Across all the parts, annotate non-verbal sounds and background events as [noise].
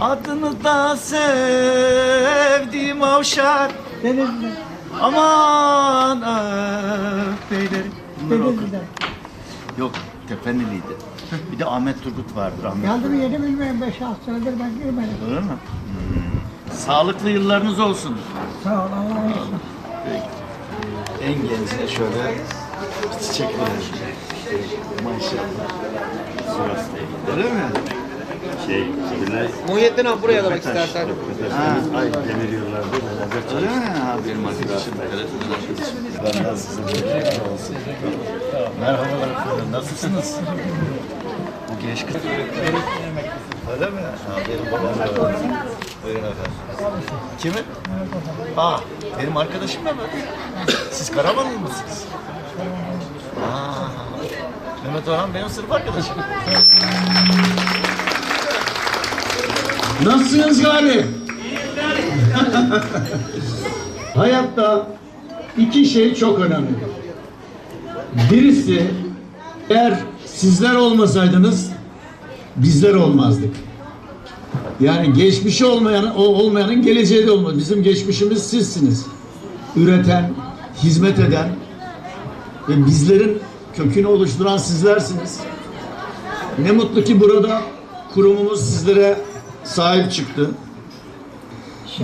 Adını da sevdim avşar. Denizli'den. Aman öf beylerim. Bunları oku. Denizli'den. Yok Tefenliliydi. Bir de Ahmet Turgut vardır Ahmet. Geldi mi yeni bilmiyorum 5-6 senedir ben girmedim. Öyle mi? Hmm. Sağlıklı yıllarınız olsun. Sağ ol Allah razı olsun. En gencine şöyle bir çiçek verelim. Maşallah. Öyle mi? Şey, Kubilay Muhyiddin abi buraya da bak istersen. Ha. ay demir yıllarda beraber Öyle mi? Ha, benim arkadaşım. Ben nasılsın? Merhabalar efendim. Nasılsınız? Bu genç kız. Öyle mi? Ha, benim babam da öyle. Buyurun efendim. Kimi? Aa, benim arkadaşım da mı? Siz Karamanlı mısınız? Aa, Mehmet Orhan benim sınıf arkadaşım. Nasılsınız gari? [laughs] Hayatta iki şey çok önemli. Birisi eğer sizler olmasaydınız bizler olmazdık. Yani geçmişi olmayan o olmayanın geleceği de olmaz. Bizim geçmişimiz sizsiniz. Üreten, hizmet eden ve bizlerin kökünü oluşturan sizlersiniz. Ne mutlu ki burada kurumumuz sizlere sahip çıktı.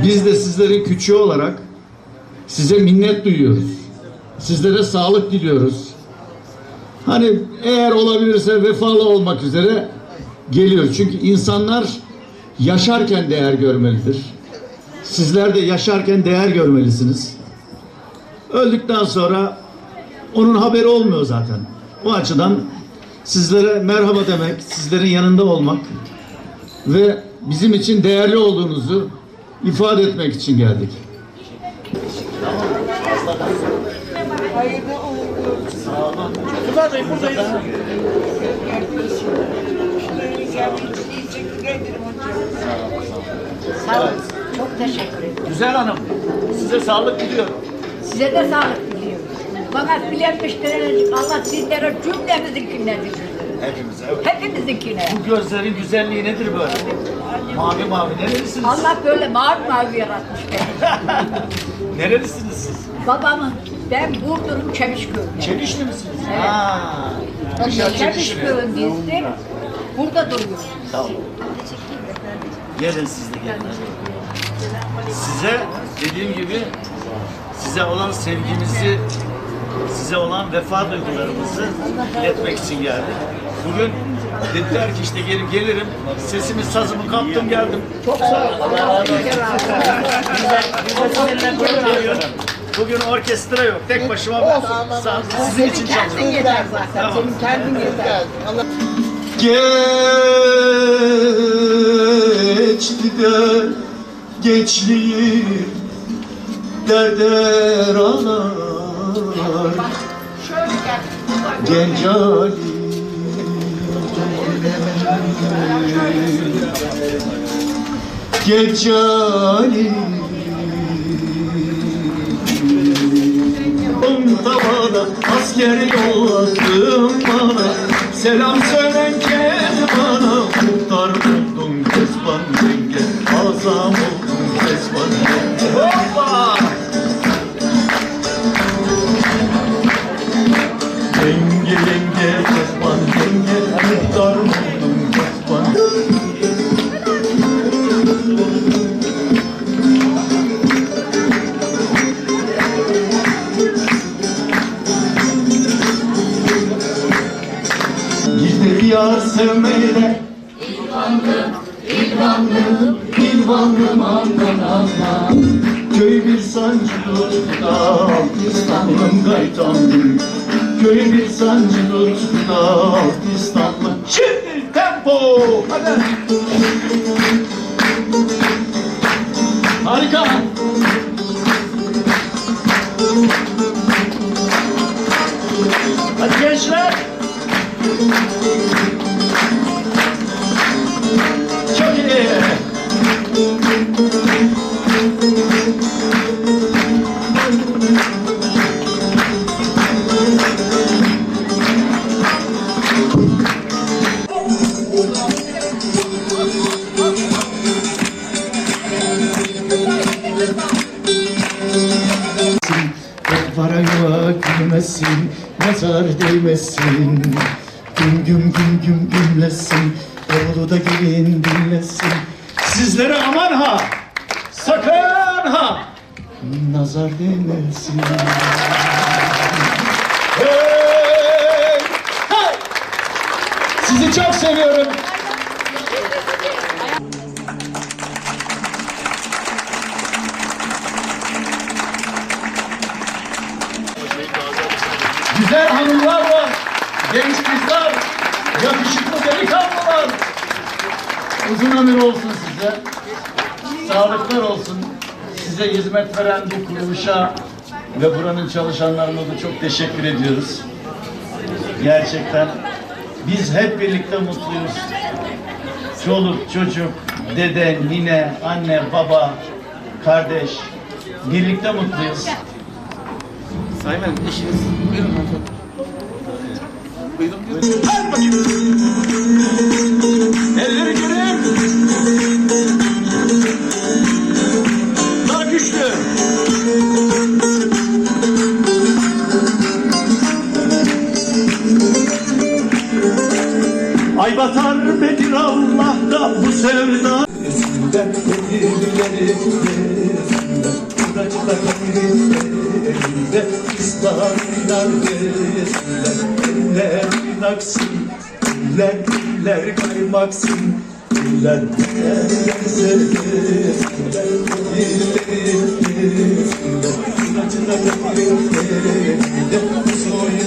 Biz de sizlerin küçüğü olarak size minnet duyuyoruz. Sizlere sağlık diliyoruz. Hani eğer olabilirse vefalı olmak üzere geliyoruz. Çünkü insanlar yaşarken değer görmelidir. Sizler de yaşarken değer görmelisiniz. Öldükten sonra onun haberi olmuyor zaten. O açıdan sizlere merhaba demek, sizlerin yanında olmak ve bizim için değerli olduğunuzu ifade etmek için geldik. Sağ olun. Çok teşekkür ederim. Güzel hanım, size sağlık diliyorum. Size de sağlık diliyorum. Fakat bilenmiştir Allah sizlere cümlemizinkine düşürsün. Hepimize. Hepimizinkine. Bu gözlerin güzelliği nedir böyle? Mavi mavi. Nerelisiniz? Allah böyle mavi mavi yaratmış beni. [laughs] Nerelisiniz siz? Babamın, ben Burdur'un Çemişköy'ünde. Çelişli misiniz? Evet. Ha. Çemişköy'ün bizde. Burada duruyoruz. Tamam. Gelin siz de gelin. Size dediğim gibi size olan sevgimizi, size olan vefa duygularımızı iletmek için geldik. Bugün dediler ki işte gelip gelirim, sesimi sazımı kaptım geldim. Çok sağ olun. Allah. Bugün orkestra yok, tek başıma ben sizin için çalıyorum. yeter zaten. Tamam. Senin kendin yeter. Geçti de gençliğim derde ağlar Genç Ali On tavada asker yolladım bana. Selam söylen sevmeyle. İlvanlım, İlvanlım andan anla Köy bir sancı tuttu İstanbul'um gaytandım Köy bir sancı tuttu İstanbul Şimdi tempo! Hadi. Harika nazar değmesin Güm güm güm güm gümlesin Oğlu da gelin dinlesin Sizlere aman ha! Sakın ha! Nazar değmesin Hey! Hey! Sizi çok seviyorum. Yakışıklı delikanlılar. Uzun ömür olsun size, sağlıklar olsun. Size hizmet veren bu kuruluşa ve buranın çalışanlarına da çok teşekkür ediyoruz. Gerçekten biz hep birlikte mutluyuz. Çoluk, çocuk, dede, nine, anne, baba, kardeş birlikte mutluyuz. Sayın Hanım eşiniz. Buyurun hanımefendi. Buyurun buyurun. Batar Bedir Allah'ta bu sevda. Emirleri yüzünden Kıracılar elinde İslamlar yüzünden Eller inaksın Eller eller kaymaksın Eller eller Emirleri yüzünden Kıracılar elinde Soyunmuş yüzünden